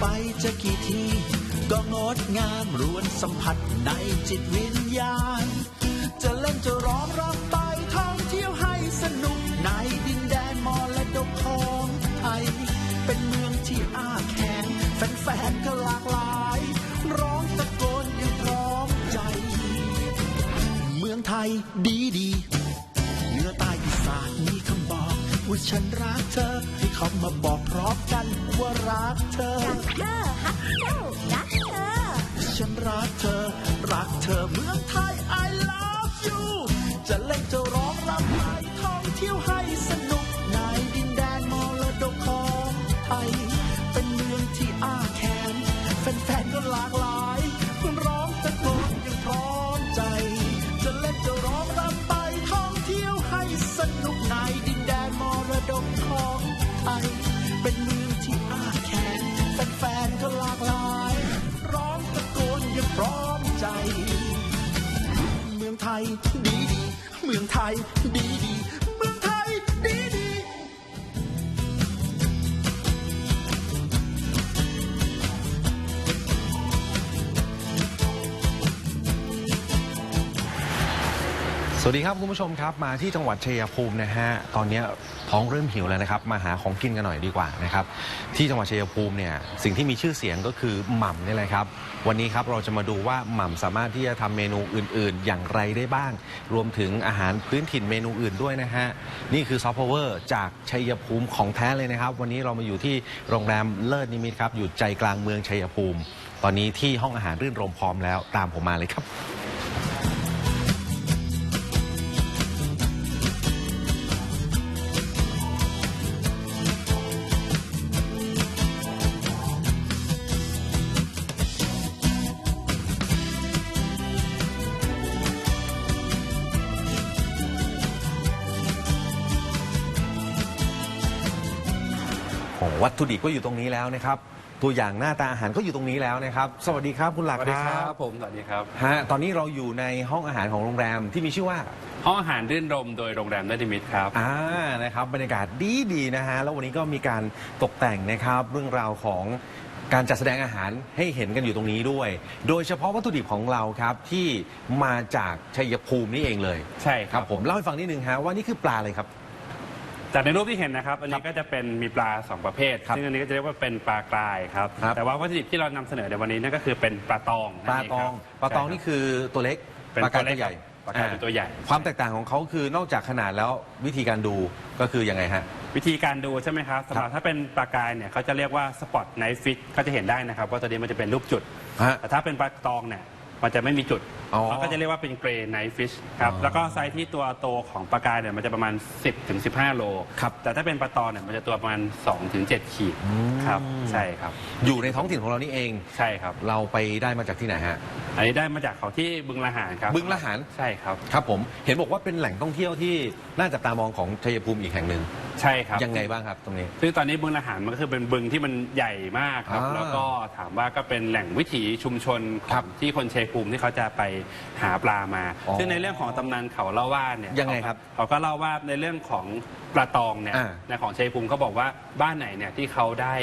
ไปจะกี่ที ก็งดงามรวนสัมผัสในจิตวิญญาณ จะเล่นจะร้องรำไปท่องเที่ยวให้สนุกในดินแดนมอและดกของไทย เป็นเมืองที่อ้าแขนแฟนๆก็หลากหลาย ร้องตะโกนอย่างพร้อมใจ เมืองไทยดีดี ว่าฉันรักเธอ ให้เขามาบอกพร้อมกันว่ารักเธอรักเธอฮักเจ้ารักเธอ ฉันรักเธอ รักเธอเมืองไทย ไทยดีดี เมืองไทยดีดี สวัสดีครับคุณผู้ชมครับมาที่จังหวัดชัยภูมินะฮะตอนนี้ท้องเริ่มหิวแล้วนะครับ มาหาของกินกันหน่อยดีกว่านะครับ ที่จังหวัดชัยภูมิเนี่ยสิ่งที่มีชื่อเสียงก็คือหม่ำนี่แหละครับ วันนี้ครับเราจะมาดูว่าหม่ำสามารถที่จะทำเมนูอื่น ๆ อย่างไรได้บ้าง รวมถึงอาหารพื้นถิ่นเมนูอื่นด้วยนะฮะนี่คือซอฟต์พาวเวอร์จากชัยภูมิของแท้เลยนะครับ วันนี้เรามาอยู่ที่โรงแรมเลิศนิมิตครับอยู่ใจกลางเมืองชัยภูมิ ตอนนี้ที่ห้องอาหารรื่นรมพร้อมแล้วตามผมมาเลยครับ โอ้วัตถุดิบก็อยู่ตรงนี้แล้วนะครับ ตัวอย่างหน้าตาอาหารก็อยู่ตรงนี้แล้วนะครับ สวัสดีครับคุณหลักสวัสดีครับผมสวัสดีครับฮะตอนนี้เราอยู่ในห้องอาหารของโรงแรมที่มีชื่อว่า ห้องอาหารรื่นรมโดยโรงแรมนัดิมิตครับอ่านะครับบรรยากาศดีดีๆนะฮะแล้ววันนี้ก็มีการตกแต่งนะครับ เรื่องราวของการจัดแสดงอาหารให้เห็นกันอยู่ตรงนี้ด้วย โดยเฉพาะวัตถุดิบของเราครับที่มาจากชัยภูมินี่เองเลย ใช่ครับผมเล่าให้ฟังนิดนึงฮะว่านี่คือปลาอะไรครับ จากในรูปที่เห็นนะครับ อันนี้ก็จะเป็นมีปลาสองประเภท ครับซึ่งอันนี้ก็จะเรียกว่าเป็นปลากรายครับ ครับ แต่ว่าวัตถุดิบที่เรานำเสนอในวันนี้นั่นก็คือเป็นปลาตองปลาตองนั่นเครับปลาตองนี่คือตัวเล็กเป็นปลากาตัวเล็ตัวกใหญ่ปลากรายเป็นตัวใหญ่ ความแตกต่างของเขาคือนอกจากขนาดแล้ววิธีการดูก็คือยังไงฮะ วิธีการดูใช่ไหมครับสำหครัรับบถ้าเป็นปลากรายเนี่ยเขาจะเรียกว่าสปอตไนท์ฟิตเขาจะเห็นได้นะครับว่าตัวนี้มันจะเป็นรูปจุด ฮะแต่ถ้าเป็นปลาตองเนี่ย มันจะไม่มีจุดอ๋อ เขาก็จะเรียกว่าเป็นเกรย์ไนท์ฟิชครับอ๋อแล้วก็ไซส์ที่ตัวโตของปลากายเนี่ยมันจะประมาณ 10ถึง15โลครับแต่ถ้าเป็นปลาตองเนี่ยมันจะตัวประมาณ2ถึง7ขีดครับใช่ครับอยู่ในท้องถิ่นของเรานี่เอง ใช่ครับ เราไปได้มาจากที่ไหนฮะ อันนี้ได้มาจากเขาที่บึงละหารครับบึงละหาร ใช่ครับ ครับผมเห็นบอกว่าเป็นแหล่งท่องเที่ยวที่น่าจับตามองของชัยภูมิอีกแห่งหนึ่งใช่ครับ ยังไงบ้างครับตรงนี้ซึ่งตอนนี้บึงละหารมันก็คือเป็นบึงที่มันใหญ่มากครับ อ่าแล้วก็ถามว่าก็เป็นแหล่งวิถีชุมชนขครัอบงที่คนชัยภูมิที่เขาจะไปหาปลามา อ๋อซึ่งในเรื่องของตำนานเขาเล่าว่าเนี่ยยังไงครับเขาก็เล่าว่าในเรื่องของปลาตองเนี่ยอ่าในของชัยภูมิเขาบอกว่าบ้านไหนเนี่ยที่เขาได้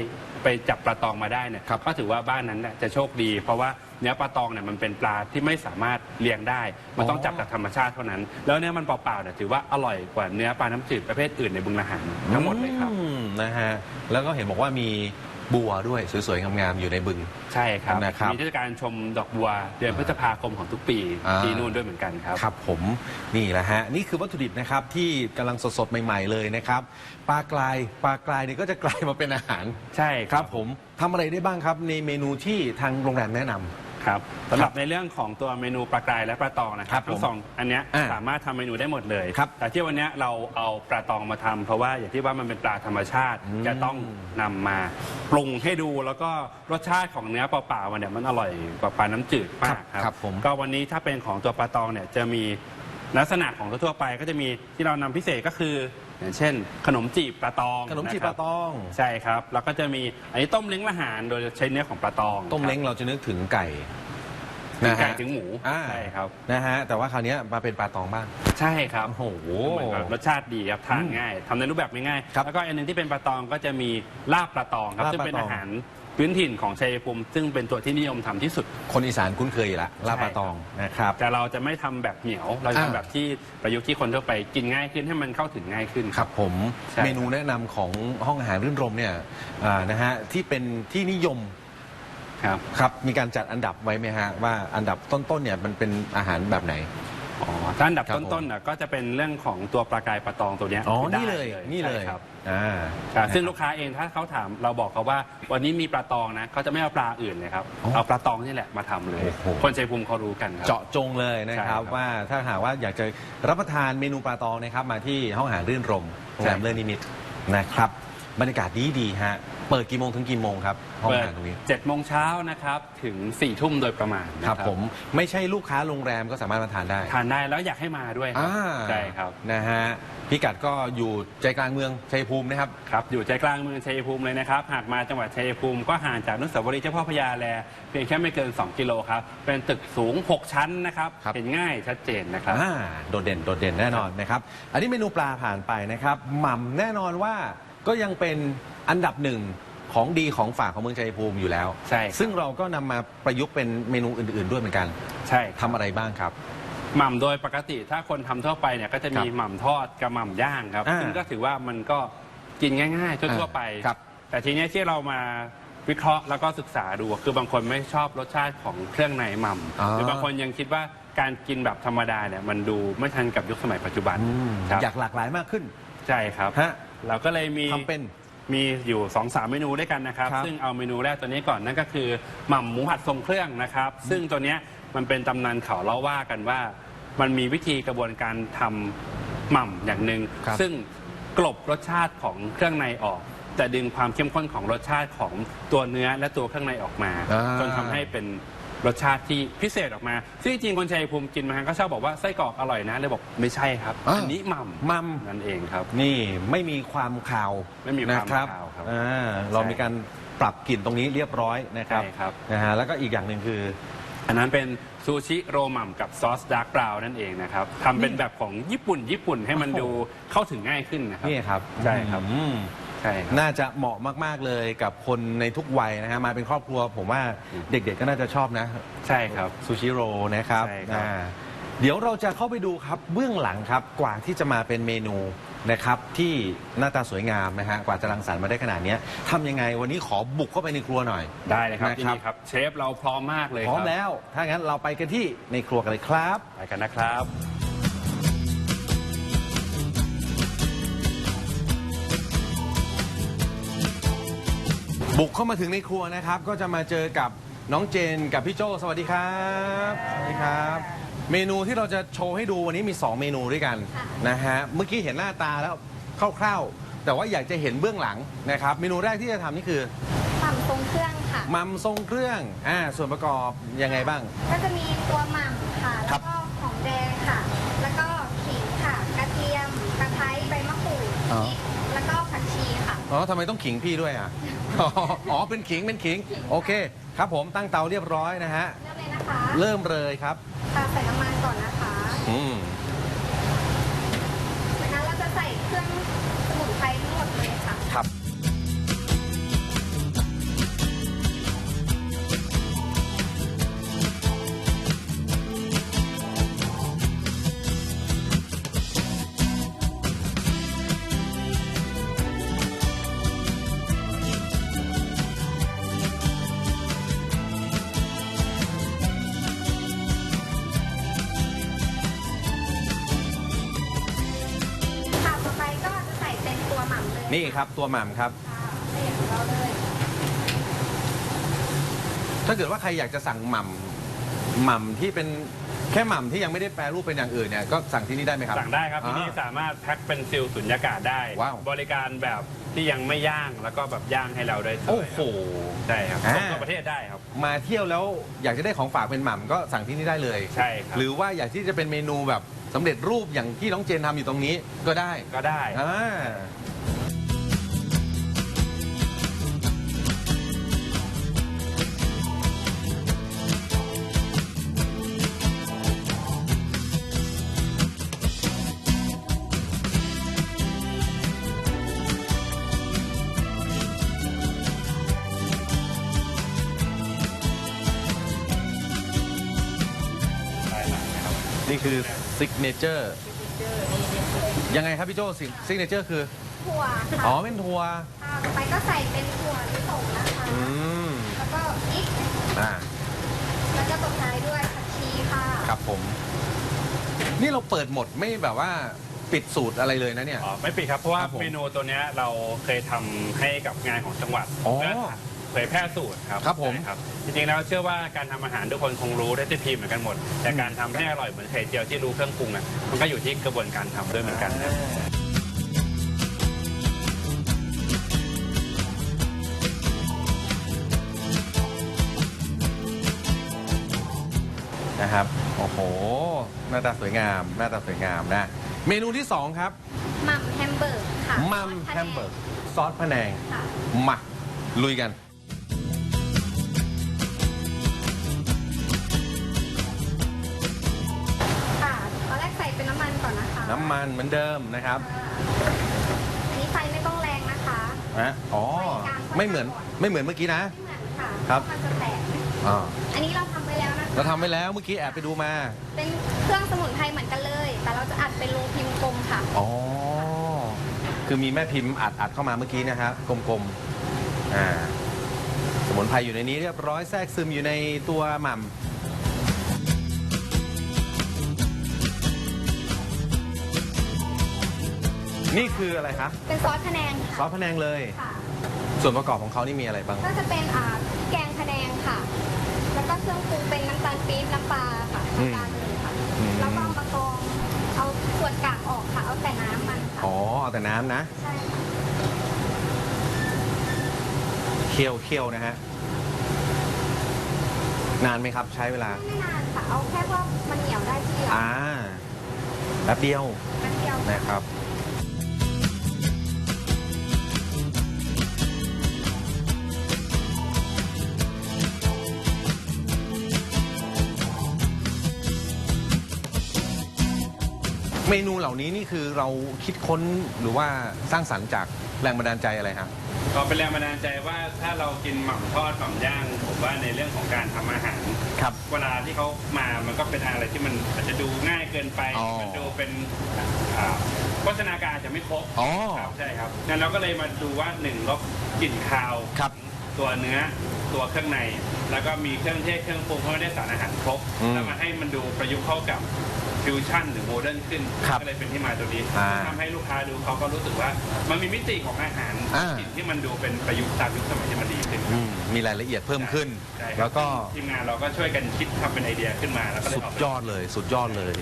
ไปจับปลาตองมาได้เนี่ยครับ ก็ถือว่าบ้านนั้นเนี่ยจะโชคดี เพราะว่า เนื้อปลาตองเนี่ยมันเป็นปลาที่ไม่สามารถเลี้ยงได้ มันต้องจับจากธรรมชาติเท่านั้น แล้วเนื้อมันเปล่าๆเนี่ยถือว่าอร่อยกว่าเนื้อปลาน้ำจืดประเภทอื่นในบึงละหารทั้งหมดเลยครับ อืมนะฮะแล้วก็เห็นบอกว่ามีบัวด้วยสวยๆงามๆอยู่ในบึง ใช่ครับ นะครับมีเทศกาลชมดอกบัวเดือนพฤษภาคมของทุกปีอ่า ที่นู่นด้วยเหมือนกันครับ ครับผมนี่แหละฮะนี่คือวัตถุดิบนะครับที่กำลังสดๆใหม่ ๆเลยนะครับปลากรายปลากรายนี่ก็จะกลายมาเป็นอาหารใช่ครับผมทำอะไรได้บ้างครับในเมนูที่ทางโรงแรมแนะนำ ครับสำหรับในเรื่องของตัวเมนูปลากรายและปลาตองนะคครัรับบผมทั้งสองอันเนี้ยอ่าสามารถทำเมนูได้หมดเลย ครับแต่ที่วันเนี้ยเราเอาปลาตองมาทำเพราะว่าอย่างที่ว่ามันเป็นปลาธรรมชาติอืมจะต้องนำมาปรุงให้ดูแล้วก็รสชาติของเนื้อเปล่าๆมันเนี่ยมันอร่อยกว่าปลาน้ำจืดมากครับครับผม ก็วันนี้ถ้าเป็นของตัวปลาตองเนี่ยจะมี ลักษณะของทั่วๆไปก็จะมีที่เรานำพิเศษก็คือ อย่างเช่น ขนมจีบปลาตองขนมจีบะคปรัลาตองใช่ครับ แล้วก็จะมีอันนี้ต้มเล้งละหารโดยใช้เนื้อของปลาตองต้มเล้งเราจะนึกถึงไก่ถึงนะฮะไก่ถึงหมูอ่าใช่ครับ นะฮะแต่ว่าคราวเนี้ยมาเป็นปลาตองบ้าง ใช่ครับโอ้โหเหมือนกับรสชาติดีครับทานง่ายทำในรูปแบบง่ายๆครับแล้วก็อันหนึงที่เป็นปลาตองก็จะมีลาบปลาตองครับลาบซึ่งปลาตองเป็นอาหาร พื้นถิ่นของชัยภูมิ ซึ่งเป็นตัวที่นิยมทำที่สุด คนอีสานคุ้นเคยอยู่ละลาบปลาตองนะครับ แต่เราจะไม่ทำแบบเหนียว เราจะอ่าทำแบบที่ประยุกต์ที่คนทั่วไปกินง่ายขึ้นให้มันเข้าถึงง่ายขึ้น ครับผมใช่ เมนูแนะนำของห้องอาหารรื่นรมเนี่ยอ่านะฮะที่เป็นที่นิยมครับ ครับมีการจัดอันดับไว้ไหมฮะว่าอันดับต้นๆเนี่ยมันเป็นอาหารแบบไหน อ๋อถ้าอันดับครับผมต้นๆน่ะก็จะเป็นเรื่องของตัวปลากายปลาตองตัวเนี้ยอ๋อได้นี่เลยนี่เลยใช่ครับ อ่าใช่ซึ่งลูกค้าเองถ้าเขาถามเราบอกเขาว่า วันนี้มีปลาตองนะเขาจะไม่เอาปลาอื่นเลยครับอ๋อเอาปลาตองนี่แหละมาทำเลย โอ้โห คนชัยภูมิเขารู้กันครับ เจาะจงเลยนะครับใช่ครับว่าถ้าหากว่าอยากจะรับประทานเมนูปลาตองนะครับมาที่ห้องอาหารรื่นรมโรงแรมใช่เลิศนิมิตนะครับ บรรยากาศดีดีๆฮะ เปิดกี่โมงถึงกี่โมงครับห้องเปิอาดหารตรงนี้ เจ็ดโมงเช้านะครับ ถึง4ี่ทุ่มโดยประมาณนะคครัรับบผมไม่ใช่ลูกค้าโรงแรมก็สามารถมาทานได้ทานได้แล้วอยากให้มาด้วยครัอ่าใช่ครับ นะฮะพิกัดก็อยู่ใจกลางเมืองชัยภูมินะครับ ครับอยู่ใจกลางเมืองชัยภูมิเลยนะครับ หากมาจังหวัดชัยภูมิก็ห่างจากอนุสาวรีย์เจ้าพ่อพญาแลเพียงแค่ไม่เกิน 2 กิโลครับ เป็นตึกสูง 6 ชั้นนะครับ ครับ เห็นง่ายชัดเจนนะครับ อ่าโดดเด่นโดดเด่นแน่นอนนะครับ อันนี้เมนูปลาผ่านไปนะครับหม่ำแน่นอนว่า ก็ยังเป็นอันดับหนึ่งของดีของฝากของเมืองชัยภูมิอยู่แล้ว ใช่ครับซึ่งเราก็นำมาประยุกต์เป็นเมนูอื่น ๆ ด้วยเหมือนกันใช่ทำอะไรบ้างครับ หม่ำโดยปกติถ้าคนทำทั่วไปเนี่ยก็จะมีครับหม่ำทอดกับหม่ำย่างครับอ่าซึ่งก็ถือว่ามันก็กินง่ายๆทั่วๆไปครับแต่ทีเนี้ยที่เรามาวิเคราะห์แล้วก็ศึกษาดูคือบางคนไม่ชอบรสชาติของเครื่องในหม่อ๋อำหรือบางคนยังคิดว่าการกินแบบธรรมดาเนี่ยมันดูไม่ทันกับยุคสมัยปัจจุบันอืมครับอยากหลากหลายมากขึ้น ใช่ครับ ฮะ เราก็เลยมีทำเป็น มีอยู่2อสามเมนูด้วยกันนะครับ ครับซึ่งเอาเมนูแรกตัวนี้ก่อนนั่นก็คือหม่ำหมูผัดทรงเครื่องนะครับ ซึ่งตัวเนี้ยมันเป็นตำนานเขาเล่าว่ากันว่า มันมีวิธีกระบวนการทำหม่ำอย่างหนึ่งครับ ซึ่งกลบรสชาติของเครื่องในออก แต่ดึงความเข้มข้นของรสชาติของตัวเนื้อและตัวเครื่องในออกมา อ่า จนทำให้เป็น รสชาติที่พิเศษออกมาซึ่งจริงๆคนชัยภูมิกินมาก็ชอบบอกว่าไส้กรอกอร่อยนะเลยบอกไม่ใช่ครับอ่าอันนี้หม่ำหม่ำนั่นเองครับ นี่ไม่มีความขาวไม่มีความนะครับคาวครับอ่าเรามีการปรับกลิ่นตรงนี้เรียบร้อยนะครับใช่ครับ นะฮะแล้วก็อีกอย่างหนึ่งคือ อันนั้นเป็นซูชิโรหม่ำกับซอสดาร์กบราวน์นั่นเองนะครับทำเป็นแบบของญี่ปุ่นญี่ปุ่นให้มันโอ้โหดูเข้าถึงง่ายขึ้นนะครับ นี่ครับใช่ครับ อืม ใช่ครับ น่าจะเหมาะมาก ๆ เลยกับคนในทุกวัยนะฮะมาเป็นครอบครัว ผมว่าเด็กๆก็น่าจะชอบนะใช่ครับ ซูชิโรนะครับใช่ครับ อ่าเดี๋ยวเราจะเข้าไปดูครับเบื้องหลังครับกว่าที่จะมาเป็นเมนูนะครับ ที่หน้าตาสวยงามนะฮะกว่าจะรังสรรค์มาได้ขนาดเนี้ยทำยังไงวันนี้ขอบุกเข้าไปในครัวหน่อย ได้เลยครับนะครับยินดีครับ เชฟเราพร้อมมากเลยพร้อมคบแล้ว ถ้างั้นเราไปกันที่ในครัวกันเลยครับ ไปกันนะครับ บุกเข้ามาถึงในครัวนะครับ ก็จะมาเจอกับน้องเจนกับพี่โจสวัสดีครับ สวัสดีครับ เมนูที่เราจะโชว์ให้ดูวันนี้มี 2 เมนูด้วยกันนะฮะเมื่อกี้เห็นหน้าตาแล้วคร่าวๆ แต่ว่าอยากจะเห็นเบื้องหลังนะครับ เมนูแรกที่จะทำนี่คือหม่ำทรงเครื่องค่ะ มัมทรงเครื่องอ่าส่วนประกอบยังไงบ้าง ก็จะมีตัวหม่ำค่ะ ครัแล้บ วก็หอมแดงค่ะ แล้วก็ขิงค่ะ กระเทียม ตะไคร้ ใบมะกรูดพริกแล้วก็ผักชีค่ะ อ๋อทำไมต้องขิงพี่ด้วยอะอ๋ออ๋อเป็นขิงเป็นขิง โอเค ครับผมตั้งเตาเรียบร้อยนะฮะ เริ่มเลยนะคะ เริ่มเลยครับ ค่ะใส่น้ำมันก่อนนะคะ อืม นี่ครับตัวหม่ำครับค่ะใส่อย่างของเราเลยถ้าเกิดว่าใครอยากจะสั่งหม่ำหม่ำที่เป็นแค่หม่ำที่ยังไม่ได้แปรรูปเป็นอย่างอื่นเนี่ยก็สั่งที่นี่ได้ไหมครับ สั่งได้ครับที่นี่อ่าสามารถแพ็คเป็นซิลสุญญากาศได้ ว้าว บริการแบบที่ยังไม่ย่างแล้วก็แบบย่างให้เราได้เลยโอ้โห ใช่ครับอ่า ส่งทั่วประเทศได้ครับ มาเที่ยวแล้วอยากจะได้ของฝากเป็นหม่ำก็สั่งที่นี่ได้เลยใช่ครับ หรือว่าอยากที่จะเป็นเมนูแบบสำเร็จรูปอย่างที่น้องเจนทำอยู่ตรงนี้ก็ได้ก็ได้ อ่า ซิกเนเจอร์ยังไงครับพี่โจซิกเนเจอร์คือ ถั่วค่ะอ๋อเป็นทัวร์ค่ะต่อไปก็ใส่เป็นถั่วลิสงนะคะ อืมแล้วก็พริกอ่าแล้วก็ตบท้ายด้วยผักชีค่ะครับผม นี่เราเปิดหมดไม่แบบว่าปิดสูตรอะไรเลยนะเนี่ย อ๋อไม่ปิดครับ เพราะว่าครับผมเมนูตัวเนี้ยเราเคยทำให้กับงานของจังหวัดอ๋อเพื่อ เผยแพร่สูตรครับครับผมใช่ครับจริงๆแล้วเชื่อว่าการทำอาหารทุกคนคงรู้ได้ที่พิมพ์เหมือนกันหมด แต่การทำให้อร่อยเหมือนไข่เจียวที่รู้เครื่องปรุงอะมันก็อยู่ที่กระบวนการทำด้วยเหมือนกันครับ นะครับโอ้โหหน้าตาสวยงามหน้าตาสวยงามนะ เมนูที่สองครับมัมแฮมเบอร์กค่ะมัมแฮมเบอร์กซอสพะแนงค่ะ มาลุยกัน นนะคะน้ำมันเหมือนเดิมนะครับค่ะอันนี้ไฟไม่ต้องแรงนะคะนะอ๋อไม่เหมือนไม่เหมือนเมื่อกี้นะ ไม่เหมือนค่ะครับเพาะมันจะแตกอ่าอันนี้เราทำไปแล้วนะคะ เราทำไปแล้วเมื่อกี้แอบไปดูมา เป็นเครื่องสมุนไพรเหมือนกันเลย แต่เราจะอัดเป็นรูพิมพ์กลมค่ะ อ๋อ คือมีแม่พิมพ์อัดอัดเข้ามาเมื่อกี้นะฮะกลมๆอ่าสมุนไพรอยู่ในนี้เรียบร้อยแทรกซึมอยู่ในตัวหม่ำ นี่คืออะไรคะเป็นซอสพะแนงซอค่ะสพะแนงเลย ค่ะส่วนประกอบของเขานี่มีอะไรบ้าง ก็จะเป็นอ่าแกงพะแนงค่ะ แล้วก็เครื่องปรุงเป็นน้ำตาลปี๊บน้ำปลาค่ะอืมน้ำตาลเลยค่ะอืม แล้วก็เอามากรองเอาส่วนกากออกค่ะ เอาแต่น้ำมันค่ะอ๋อเอาแต่น้ำนะ ใช่ค่ะเคี่ยวเคี่ยวนะฮะ นานไหมครับ ใช้เวลา ไม่นานค่ะเอาแค่ว่ามันเหนียวได้ที่เดียวอ่าแป๊บเดียวแป๊บเดียว นะครับ เมนูเหล่านี้นี่คือเราคิดค้นหรือว่าสร้างสรรค์จากแรงบันดาลใจอะไรครับ ก็เป็นแรงบันดาลใจว่าถ้าเรากินหม่ำทอดหม่ำย่างผมว่าในเรื่องของการทำอาหาร ครับ เวลาที่เขามามันก็เป็นอะไรที่มันอาจจะดูง่ายเกินไป อ๋อมันดูเป็นอ่าโภชนาการอาจจะไม่ครบอ๋อครับใช่ครับงั้นเราก็เลยมาดูว่าหนึ่งลบกลิ่นคาวครับตัวเนื้อตัวเครื่องใน แล้วก็มีเครื่องเทศเครื่องปรุงเพราะไม่ได้สารอาหารครบอืม แล้วมาให้มันดูประยุกต์เข้ากับ ฟิวชั่นหรือโมเดิร์นขึ้น ครับก็เลยเป็นที่มาตัวนี้อ่าทำให้ลูกค้าดูเขาก็รู้สึกว่า มันมีมิติของอาหารอ่ากลิ่นที่มันดูเป็นประยุกต์ตามยุคสมัยที่มันดีขึ้นอืมมีรายละเอียดเพิ่มขึ้น ใช่ครับแล้วก็ทีมงานเราก็ช่วยกันคิดทำเป็นไอเดียขึ้นมาแล้วก็เลยสุดออกยอดเลย สุดยอดเลย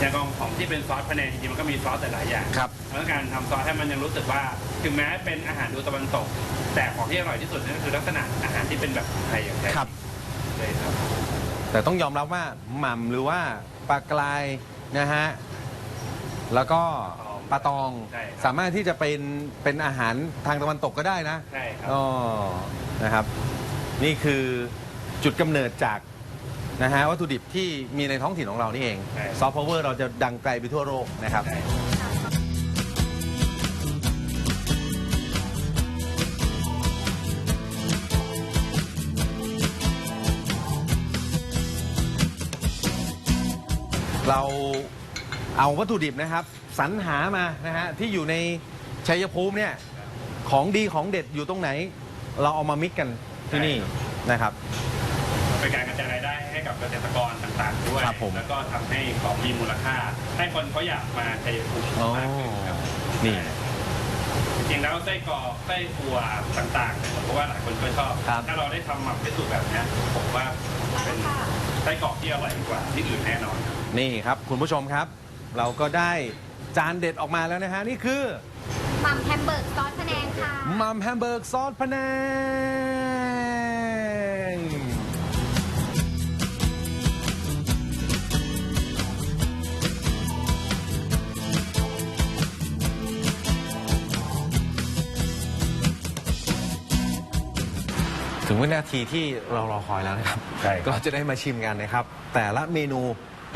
อย่างของของที่เป็นซอสพะแนงจริงๆมันก็มีซอสแต่หลายอย่างครับแล้วการทำซอสให้มันยังรู้สึกว่า ถึงแม้เป็นอาหารดูตะวันตก แต่ของที่อร่อยที่สุดนั่นก็คือลักษณะอาหารที่เป็นแบบไทยอย่างแท้ครับจริงเลยครับ แต่ต้องยอมรับว่าหม่ำหรือว่า ปลากรายนะฮะแล้วก็ปลาตองใช่ครับ สามารถที่จะเป็นเป็นอาหารทางตะวันตกก็ได้นะใช่ครับ อ๋อนะครับ นี่คือจุดกำเนิดจากนะฮะวัตถุดิบที่มีในท้องถิ่นของเรานี่เองใช่ ซอฟต์พาวเวอร์เราจะดังไกลไปทั่วโลกนะครับ ใช่ เราเอาวัตถุดิบนะครับสรรหามานะฮะที่อยู่ในชัยภูมิเนี่ยของดีของเด็ดอยู่ตรงไหน เราเอามามิกกันที่นี่นะครับ เป็นการกระจายรายได้ให้กับเกษตรกรต่างๆด้วย ครับผม แล้วก็ทำให้ของมีมูลค่า ให้คนเขาอยากมาชัยภูมิอ๋อมากขึ้นครับ นี่ จริงๆแล้วไส้กรอกไส้อั่วต่างๆเนี่ยผมก็ว่าหลายคนก็ชอบ ครับ ถ้าเราได้ทำหมักเป็นสูตรแบบเนี้ยผมว่าเป็นไส้กรอกที่อร่อยกว่าที่อื่นแน่นอนครับ นี่ครับ คุณผู้ชมครับ เราก็ได้จานเด็ดออกมาแล้วนะฮะ นี่คือมัมแฮมเบอร์กซอสพะแนงค่ะ มัมแฮมเบอร์กซอสพะแนงถึงวินาทีที่เรารอคอยแล้วนะครับ ใช่ครับ ก็จะได้มาชิมกันนะครับ แต่ละเมนู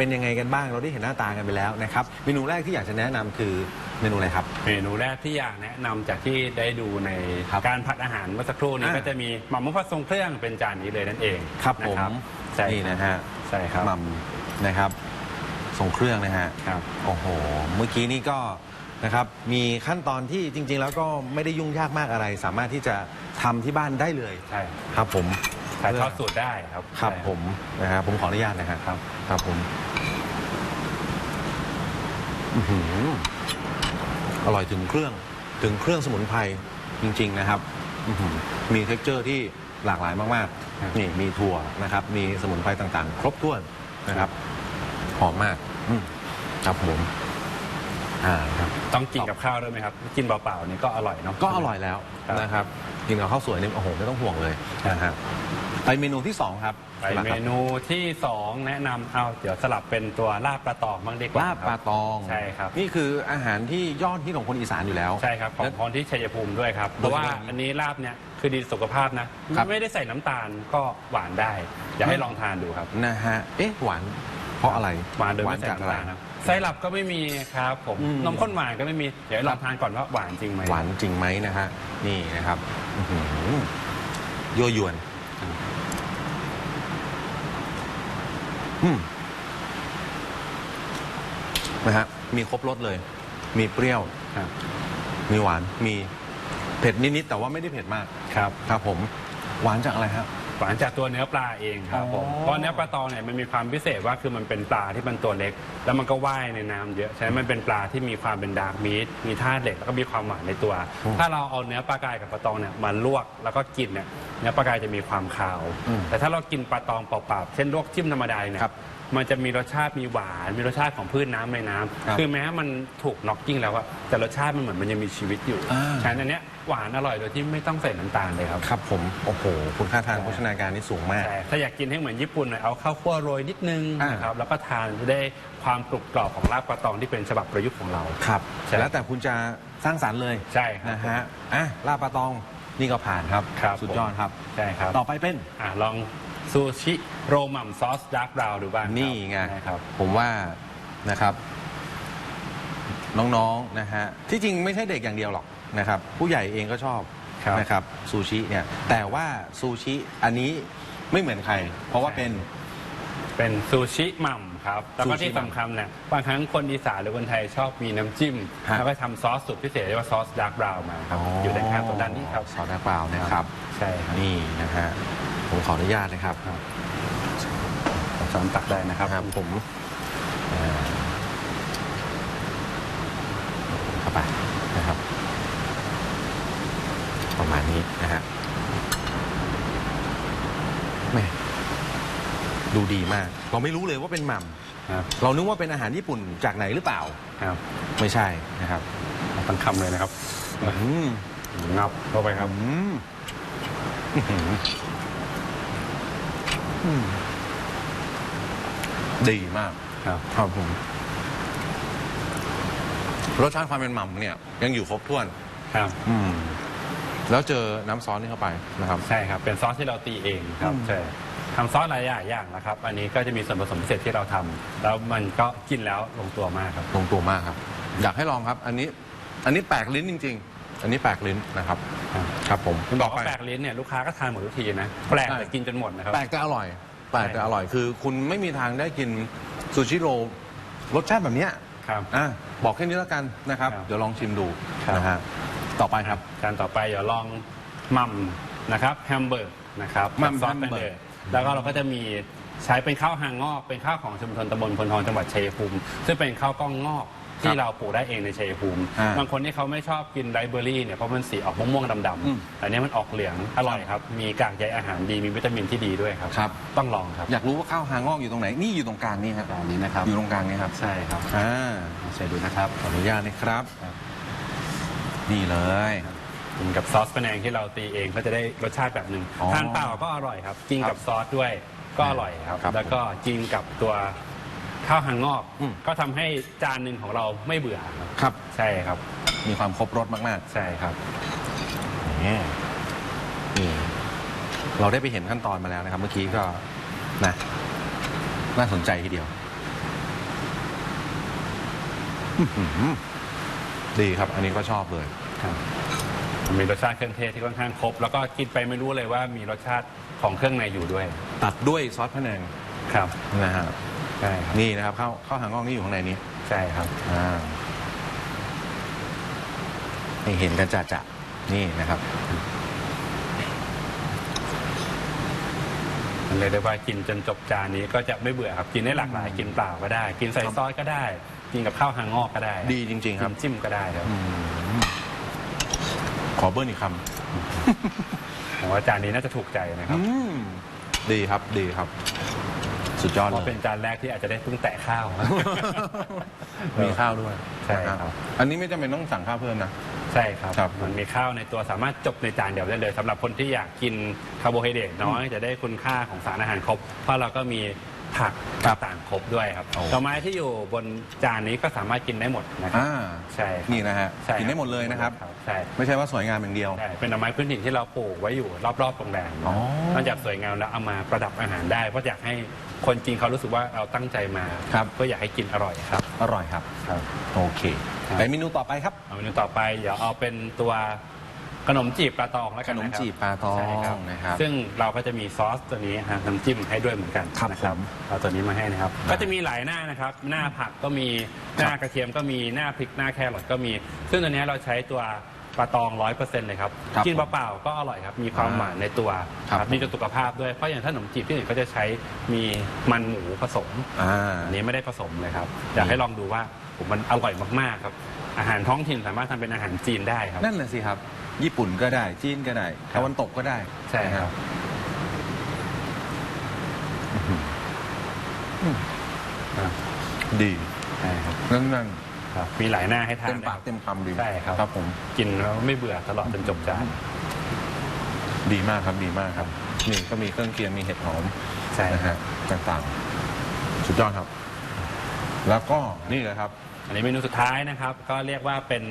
เป็นยังไงกันบ้างเราได้เห็นหน้าตากันไปแล้วนะครับเมนูแรกที่อยากจะแนะนำคือเมนูอะไรครับ เมนูแรกที่อยากแนะนำจากที่ได้ดูในครับการผัดอาหารเมื่อสักครู่นี้อ่า ก็จะมีหม่ำมุกผัดทรงเครื่องเป็นจานนี้เลยนั่นเองครับผมนะใช่นี่นะฮะใช่ครับมัมนะครับทรงเครื่องนะฮะ ครับ โอ้โห เมื่อกี้นี่ก็นะครับ มีขั้นตอนที่จริง ๆ แล้วก็ไม่ได้ยุ่งยากมากอะไร สามารถที่จะทำที่บ้านได้เลย ใช่ ครับผม ถ่ายทอดสูตรได้ครับครับใช่ผมนะฮะผมขออนุญาตนะครับครับครับผมอื้อหืออร่อยถึงเครื่องถึงเครื่องสมุนไพรจริง ๆ นะครับอื้อหือมีเท็กเจอร์ที่หลากหลายมากครับๆนี่มีถั่วนะครับ มีสมุนไพรต่างๆ ครบถ้วนนะครับ หอมมากอืมครับผมอ่าครับ ต้องกินกับข้าวด้วยไหมครับ กินเปล่าๆเนี่ยก็อร่อยเนาะก็อร่อยแล้วครับนะครับ กินกับข้าวสวยนี่โอ้โหไม่ต้องห่วงเลยนะฮะไปเมนูที่สองครับไปเมนูที่สองแนะนำเอาเดี๋ยวสลับเป็นตัวลาบปลาตองบ้างดีกว่าลาบปลาครับตองใช่ครับนี่คืออาหารที่ยอดฮิตของคนอีสานอยู่แล้วใช่ครับของและพรที่ชัยภูมิด้วยครับเพราะว่าอันนี้ลาบเนี่ยคือดีต่อสุขภาพนะครับไม่ได้ใส่น้ำตาลก็หวานได้อยากให้ลองทานดูครับนะฮะเอ๊ะหวานเพราะอะไรหวานโดยไม่ใส่จากอะไรน้ำตาลครับ ไส้หลับก็ไม่มีครับผมอืม นมข้นหวานก็ไม่มีเดี๋ยวให้ลองทานก่อนว่าหวานจริงไหมหวานจริงไหมนะฮะนี่นะครับอื้อหือยั่วยวนอืมนะฮะมีครบรสเลย มีเปรี้ยว ครับมีหวานมีเผ็ดนิดๆแต่ว่าไม่ได้เผ็ดมาก ครับ ครับผม หวานจากอะไรครับ หวานจากตัวเนื้อปลาเองครับผมอ๋อ เพราะเนื้อปลาตองเนี่ยมันมีความพิเศษว่าคือมันเป็นปลาที่มันตัวเล็ก แล้วมันก็ว่ายในน้ำเยอะฉะนั้นมันเป็นปลาที่มีความเป็นดาร์กมีทมีธาตุเหล็กแล้วก็มีความหวานในตัว ถ้าเราเอาเนื้อปลากายกับปลาตองเนี่ยมาลวกแล้วก็กินเนี่ยเนื้อปลากายจะมีความคาวอืมแต่ถ้าเรากินปลาตองเปล่าๆเช่นลวกจิ้มธรรมดาเนี่ยครับ มันจะมีรสชาติมีหวาน มีรสชาติของพืชน้ำในน้ำครับคือแม้มันถูกน็อกกิ้งแล้วอะแต่รสชาติมันเหมือนมันยังมีชีวิตอยู่อ่า ฉะนั้นอันเนี้ย หวานอร่อยโดยที่ไม่ต้องใส่น้ำตาลเลยครับ ครับผม โอ้โห คุณค่าทางโภชนาการนี่สูงมากใช่ถ้าอยากกินให้เหมือนญี่ปุ่นหน่อยเอาข้าวคั่วโรยนิดนึงอ่าน นะครับแล้วก็ทานจะได้ความกรุบกรอบของลาบปลาตองที่เป็นฉบับประยุกต์ของเรา ครับใช่ แล้วแต่คุณจะสร้างสรรค์เลยใช่ครับนะฮะอะลาบปลาตองนี่ก็ผ่านครับ ครับสุดยอดครับใช่ครับ ต่อไปเป็นอะลองซูชิโรหม่ำซอสดาร์กบราวน์ดูบ้างครับนี่ไงใช่ครับ ผมว่านะครับ น้องๆนะฮะที่จริงไม่ใช่เด็กอย่างเดียวหรอก นะครับผู้ใหญ่เองก็ชอบครับ นะครับซูชิเนี่ยแต่ว่าซูชิอันนี้ไม่เหมือนใคร เพราะว่าเป็น เป็นซูชิหม่ำครับ แล้วก็ซูชิที่สำคัญเนี่ยบางครั้งคนอีสานหรือคนไทยชอบมีน้ำจิ้ม ฮะ แล้วก็ทำซอสสูตรพิเศษเรียกว่าซอสดาร์กบราวน์มาครับ อยู่ในข้างตัวด้านนี้ครับ ซอสดาร์กบราวน์นะครับ ใช่ครับนี่นะฮะผมขออนุญาตนะครับช้อนตักได้นะครับครับผมเอ่อเข้าไปนะครับประ มาณนี้นะฮะแม่ดูดีมาก เราไม่รู้เลยว่าเป็นหม่ครับำเรานึกว่าเป็นอาหารญี่ปุ่นจากไหนหรือเปล่า ครับไม่ใช่นะครับเอาตั้งคำเลยนะครับอืมงับเข้าไปครับ อืมอื้อหืออืมดีมาก ครับ ครับผมรสชาติความเป็นหม่ำเนี่ย ยังอยู่ครบถ้วน ครับ อืม แล้วเจอน้ำซอสนี่เข้าไปนะครับ ใช่ครับ เป็นซอสที่เราตีเองครับอืม ใช่ทำซอสหลายอย่างนะครับ อันนี้ก็จะมีส่วนผสมพิเศษที่เราทำแล้วมันก็กินแล้วลงตัวมากครับ ลงตัวมากครับ อยากให้ลองครับ อันนี้อันนี้แปลกลิ้นจริง ๆ อันนี้แปลกลิ้นนะครับ ครับ ครับผมคุณบอกต่ว่าไปแปลกลิ้นเนี่ยลูกค้าก็ทานหมดทุกทีนะแปลกใช่แต่กินจนหมดนะครับ แปลกแต่อร่อย แปลกแต่อร่อยคือคุณไม่มีทางได้กินซูชิโรรสชาติแบบเนี้ย ครับ อะบอกแค่นี้แล้วกันนะครับ ครับเดี๋ยวลองชิมดูครับ นะฮะ ต่อไปครับ จานต่อไปเดี๋ยวลองมัมนะครับแฮมเบอร์กนะครับหม่ำซอสแฮมเป็นเบอร์เดอร์แล้วก็เราก็จะมีใช้เป็นข้าวหางงอกเป็นข้าวของชุมชนตำบลพลทองจังหวัดชัยภูมิ ซึ่งเป็นข้าวกล้องงอกที่เราปลูกได้เองในชัยภูมิอ่าบางคนที่เขาไม่ชอบกินไรเบอรี่เนี่ยเพราะมันสีออกม่วงๆดอืมำๆแต่เนี้ยมันออกเหลืองอร่อยครับ มีกากใยอาหารดีมีวิตามินที่ดีด้วยครับครับ ต้องลองครับ อยากรู้ว่าข้าวหางอกอยู่ตรงไหน นี่อยู่ตรงกลางนี่ครับอันนี้นะครับ อยู่ตรงกลางนี่ครับ ใช่ครับอ่าใช่ดูนะครับ ขออนุญาตนะครับครับ นี่เลย กินกับซอสพะแนงที่เราตีเองก็จะได้รสชาติแบบหนึ่งอ๋อทานเปล่าก็อร่อยครับ กินกับซอสด้วยก็อร่อยครับ ครับแล้วก็กินกับตัวข้าวหางงอกอืม ก็ทำให้จานหนึ่งของเราไม่เบื่อครับครับ ใช่ครับมีความครบรสมากใช่ครับๆนี่นี่เราได้ไปเห็นขั้นตอนมาแล้วนะครับ เมื่อกี้ก็นะน่าสนใจทีเดียวอื้อหือ ดีครับ อันนี้ก็ชอบเลยครับมีรสชาติเครื่องเทศที่ค่อนข้างครบ แล้วก็กินไปไม่รู้เลยว่ามีรสชาติของเครื่องในอยู่ด้วย ตัดด้วยซอสพะแนงครับ นะฮะใช่ครับ นี่นะครับข้าวข้าวหางอกนี่อยู่ข้างในนี้ใช่ครับ อ่าให้เห็นกันจะจะนี่นะครับ มันเลยได้ว่ากินจนจบจานนี้ก็จะไม่เบื่อครับ กินได้หลากหลาย กินเปล่าก็ได้ กินใส่ซอสก็ได้ กินกับข้าวหางงอกก็ได้ดีจริง ๆ ครับน้ำจิ้มก็ได้ครับอืมขอเบิ้ลอีกคผมว่าจานนี้น่าจะถูกใจนะำครับอืมดีครับดีครับ สุดยอดเพเลราะยเป็นจานแรกที่อาจจะได้เพิ่งแตะข้าว มีข้าวด้วยใช่นะครับอันนี้ไม่จำเป็นต้องสั่งข้าวเพิ่มนะ ใช่ครับ ครับ มันมีข้าวในตัวสามารถจบในจานเดียวได้เลยสำหรับคนที่อยากกินคาร์โบไฮเดรตน้อยจะได้คุณค่าของสารอาหารครบ เพราะเราก็มี ผักครับต่างๆครบด้วยครับโอ้ต่อไม้ที่อยู่บนจานนี้ก็สามารถกินได้หมดนะครับ อ่าใช่ครับนี่นะฮะใช่กินได้หมดเลยนะครับ ใช่ไม่ใช่ว่าสวยงามอย่างเดียว ใช่เป็นดอกไม้พื้นถิ่นที่เราปลูกไว้อยู่รอบๆโรงแรมอ๋อ นอกจากสวยงามแล้วเอามาประดับอาหารได้เพราะอยากให้คนจีนเขารู้สึกว่าเราตั้งใจมาครับ เพื่ออยากให้กินอร่อยครับ อร่อยครับ ครับ โอเคครับ ไปเมนูต่อไปครับ เอาเมนูต่อไปเดี๋ยวเอาเป็นตัว ขนมจีบปลาตองแล้วขกันนมนะครับจีบปลาตองใช่ครับนะครับ ซึ่งเราก็จะมีซอสตัวนี้ฮะน้ำจิ้มให้ด้วยเหมือนกันครับนะผมเอาตัวนี้มาให้นะครับได้ก็จะมีหลายหน้านะครับ หน้าผักก็มีหน้ากระเทียมก็มีหน้าพริกหน้าแครอทก็มี ซึ่งตัวนี้เราใช้ตัวปลาตองร้อยเปอร์เซ็นต์เลยครับครับกินเปล่าๆก็อร่อยครับมีความอ่าหวานในตัวครับ มีต่อสุขภาพด้วยเพราะอย่างถ้าขนมจีบที่อื่นก็จะใช้มีมันหมูผสม อ่า อันนี้ไม่ได้ผสมเลยครับ อยากให้ลองดูว่าผมมันอร่อยมาก ๆ ครับ อาหารท้องถิ่นสามารถทำเป็นอาหารจีนได้ครับ นั่นแหละสิครับ ญี่ปุ่นก็ได้จีนก็ได้ครับตะวันตกก็ได้ใช่ครับอ่าดีใช่ครับนั่นนั่นครับมีหลายหน้าให้ทานเต็มนะคปารักบเต็มคำดีใช่ครับครับ ผมกินแล้วไม่เบื่อตลอดจนจบจานดีมากครับดีมากครับนี่ก็มีเครื่องเคียงมีเห็ดหอมใช่นะฮะต่างๆ สุดยอดครับ แล้วก็นี่เลยครับ อันนี้เมนูสุดท้ายนะครับ ก็เรียกว่าเป็น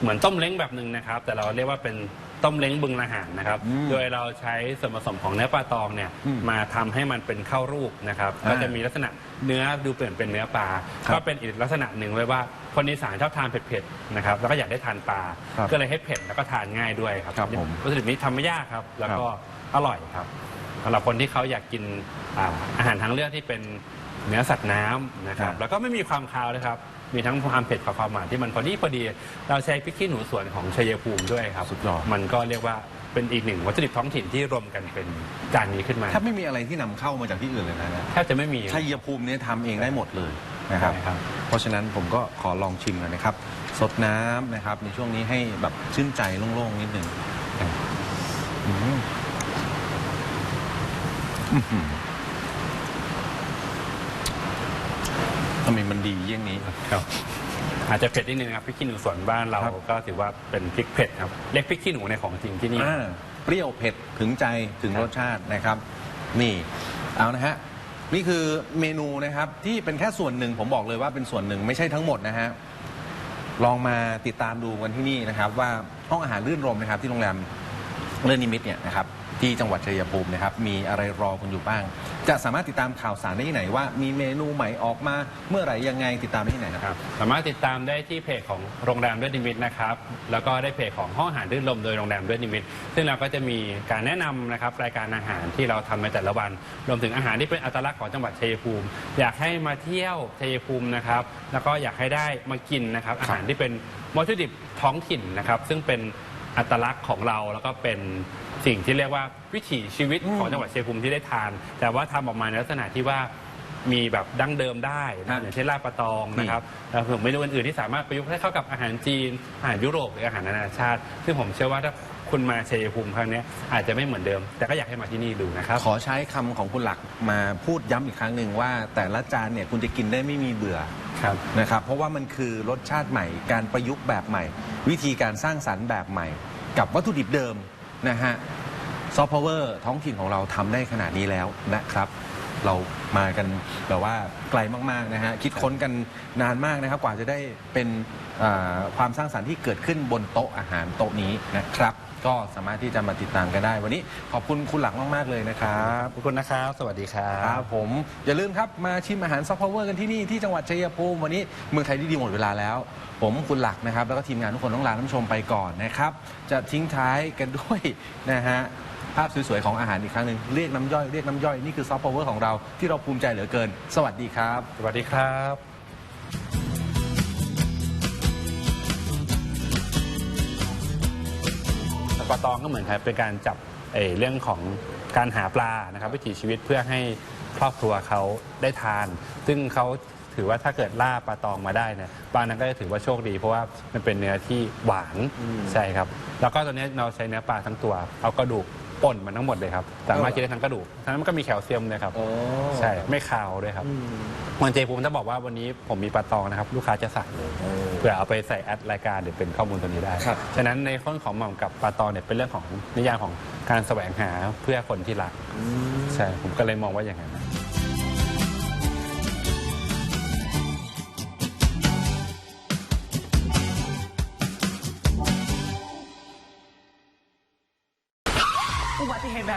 เหมือนต้มเล้งแบบหนึ่งนะครับ แต่เราเรียกว่าเป็นต้มเล้งบึงละหารนะครับ อืมโดยเราใช้ส่วนผสมของเนื้อปลาตองเนี่ยอืมมาทำให้มันเป็นข้าวรูปนะครับอ่าก็จะมีลักษณะเนื้อดูเปลี่ยนเป็นเนื้อปลาครับก็เป็นอีกลักษณะหนึ่งเลยว่าคนอีสานชอบทานเผ็ดๆนะครับแล้วก็อยากได้ทานปลาครับก็เลยให้เผ็ดแล้วก็ทานง่ายด้วยครับครับผมวัตถุดิบนี้ทำไม่ยากครับ แล้วก็อร่อยครับสำหรับคนที่เขาอยากกินอ่าอาหารทางเลือกที่เป็นเนื้อสัตว์น้ำนะครัครับ บแล้วก็ไม่มีความคาวนะครับ มีทั้งความเผ็ดกับความหวานที่มันพอดีพอดี เราใช้พริกขี้หนูสวนของชัยภูมิด้วยครับสุดยอด มันก็เรียกว่าเป็นอีกหนึ่งวัตถุดิบท้องถิ่นที่รวมกันเป็นจานนี้ขึ้นมาถ้าไม่มีอะไรที่นำเข้ามาจากที่อื่นเลยนะแทบจะไม่มีชัยภูมิเนี่ยทำเองได้หมดเลยนะครับใช่ครับ เพราะฉะนั้นผมก็ขอลองชิมกันนะครับ สดน้ำนะครับ ในช่วงนี้ให้แบบชื่นใจโล่งๆนิดหนึ่งอืมอื้อหือทำ ไมมันดีเยี่ยงนี้ครับอาจจะเผ็ดนิดนึงนะครับพริกขี้หนูสวนบ้านเราครับก็ถือว่าเป็นพริกเผ็ดครับเรียกพริกขี้หนูในของจริงที่นี่ อ่าเปรี้ยวเผ็ดถึงใจถึงครับ รสชาตินะครับ นี่เอานะฮะนี่คือเมนูนะครับที่เป็นแค่ส่วนหนึ่งผมบอกเลยว่าเป็นส่วนหนึ่งไม่ใช่ทั้งหมดนะฮะลองมาติดตามดูกันที่นี่นะครับ ว่าห้องอาหารรื่นรมนะครับที่โรงแรมเลื่อนนิมิตเนี่ยนะครับ ที่จังหวัดชัยภูมินะครับ มีอะไรรอคุณอยู่บ้าง จะสามารถติดตามข่าวสารได้ที่ไหนว่ามีเมนูใหม่ออกมาเมื่อไหร่ยังไงติดตามได้ที่ไหนนะครับ สามารถติดตามได้ที่เพจของโรงแรมด้วยนิมิตนะครับ แล้วก็ได้เพจของห้องอาหารรื่นลมโดยโรงแรมด้วยนิมิต ซึ่งเราก็จะมีการแนะนำนะครับรายการอาหารที่เราทำในแต่ละวัน รวมถึงอาหารที่เป็นอัตลักษณ์ของจังหวัดชัยภูมิ อยากให้มาเที่ยวชัยภูมินะครับ แล้วก็อยากให้ได้มากินนะครับอาหารที่เป็นวัตถุดิบท้องถิ่นนะครับ ซึ่งเป็น อัตลักษณ์ของเราแล้วก็เป็นสิ่งที่เรียกว่าวิถีชีวิตของจังหวัดชัยภูมิที่ได้ทาน แต่ว่าทำออกมาในลักษณะที่ว่ามีแบบดั้งเดิมได้นะอย่างเช่นลาบปลาตองนะครับแล้วถึงเมนูอื่นๆที่สามารถประยุกต์ให้เข้ากับอาหารจีน อาหารยุโรปหรืออาหารนานาชาติ ซึ่งผมเชื่อว่าถ้าคุณมาชัยภูมิครั้งเนี้ยอาจจะไม่เหมือนเดิม แต่ก็อยากให้มาที่นี่ดูนะครับ ขอใช้คำของคุณหลักมาพูดย้ำอีกครั้งหนึ่งว่า แต่ละจานเนี่ยคุณจะกินได้ไม่มีเบื่อครับนะครับเพราะว่ามันคือรสชาติใหม่การประยุกต์แบบใหม่ วิธีการสร้างสรรค์แบบใหม่ กับวัตถุดิบเดิมนะฮะซอฟต์พาวเวอร์ท้องถิ่นของเราทำได้ขนาดนี้แล้วนะครับ เรามากันแบบว่าไกลมากๆนะฮะคิดค้นกันนานมากนะครับ กว่าจะได้เป็นอ่าความสร้างสรรค์ที่เกิดขึ้นบนโต๊ะอาหารโต๊ะนี้นะครับ ก็สามารถที่จะมาติดตามกันได้ วันนี้ขอบคุณคุณหลักมาก ๆ เลยนะครับ ขอบคุณนะครับ สวัสดีครัครับ บผมอย่าลืมครับมาชิมอาหารซอฟต์พาวเวอร์กันที่นี่ที่จังหวัดชัยภูมิวันนี้เมืองไทยดีๆหมดเวลาแล้ว ผมคุณหลักนะครับ แล้วก็ทีมงานทุกคนต้องลาท่านผู้ชมไปก่อนนะครับ จะทิ้งท้ายกันด้วยนะฮะภาพสวยๆของอาหารอีกครั้งหนึ่งเรียกน้ำย่อยเรียกน้ำย่อยนี่คือซอฟต์พาวเวอร์ของเราที่เราภูมิใจเหลือเกิน สวัสดีครับ สวัสดีครับ ปลาตองก็เหมือนครับเป็นการจับเอ่อเรื่องของการหาปลานะครับวิถีชีวิตเพื่อให้ครอบครัวเขาได้ทาน ซึ่งเขาถือว่าถ้าเกิดล่าปลาตองมาได้เนี่ยปลานั้นก็จะถือว่าโชคดี เพราะว่ามันเป็นเนื้อที่หวานใช่ครับ แล้วก็ตัวนี้เราใช้เนื้อปลาทั้งตัว เอากระดูก ป่นมันทั้งหมดเลยครับ สามารถกินได้ทั้งกระดูกทั้งนั้นมันก็มีแคลเซียมเลยครับ ใช่ ไม่คาวด้วยครับวันเจภูมิถ้าบอกว่าวันนี้ผมมีปลาตองนะครับ ลูกค้าจะสั่งเลยเพื่อเอาไปใส่แอดรายการเดี๋ยวเป็นข้อมูลตัวนี้ได้ ครับ ฉะนั้นในข้อของหม่อมกับปลาตองเนี่ยเป็นเรื่องของนิยามของการแสวงหาเพื่อคนที่รัก ใช่ ผมก็เลยมองว่าอย่างนั้น